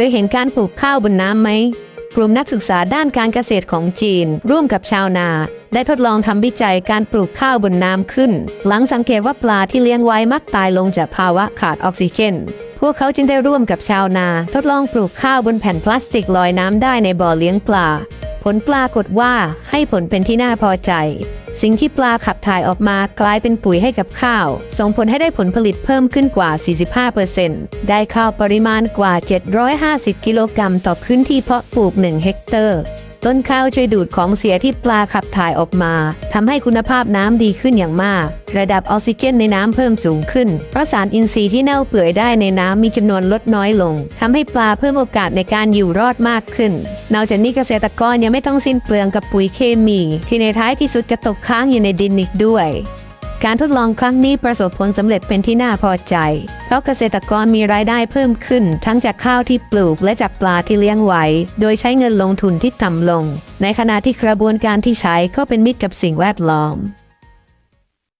เคยเห็นการปลูกข้าวบนน้ำไหม กลุ่มนักศึกษาด้านการเกษตรของจีน ร่วมกับชาวนา ได้ทดลองทำวิจัยการปลูกข้าวบนน้ำขึ้น หลังสังเกตว่าปลาที่เลี้ยงไว้มักตายลงจากภาวะขาดออกซิเจนพวกเขาจึงได้ร่วมกับชาวนา ทดลองปลูกข้าวบนแผ่นพลาสติกลอยน้ำได้ในบ่อเลี้ยงปลา ผลปรากฏว่าให้ผลเป็นที่น่าพอใจ สิ่งที่ปลาขับถ่ายออกมากลายเป็นปุ๋ยให้กับข้าว ส่งผลให้ได้ผลผลิตเพิ่มขึ้นกว่า 45%ได้ข้าวปริมาณกว่า 750 กิโลกรัมต่อพื้นที่เพาะปลูก 1 เฮกเตอร์ ต้นข้าวช่วยดูดของเสียที่ปลาขับถ่ายออกมาทำให้คุณภาพน้ำดีขึ้นอย่างมาก ระดับออกซิเจนในน้ำเพิ่มสูงขึ้น เพราะสารอินทรีย์ที่เน่าเปื่อยได้ในน้ำมีจำนวนลดน้อยลงทำให้ปลาเพิ่มโอกาสในการอยู่รอดมากขึ้น นอกจากนี้เกษตรกรยังไม่ต้องสิ้นเปลืองกับปุ๋ยเคมี ที่ในท้ายที่สุดจะตกค้างอยู่ในดินอีกด้วย การทดลองครั้งนี้ประสบผลสำเร็จเป็นที่น่าพอใจ เพราะเกษตรกรมีรายได้เพิ่มขึ้น ทั้งจากข้าวที่ปลูกและจากปลาที่เลี้ยงไว้ โดยใช้เงินลงทุนที่ต่ำลง ในขณะที่กระบวนการที่ใช้ก็เป็นมิตรกับสิ่งแวดล้อม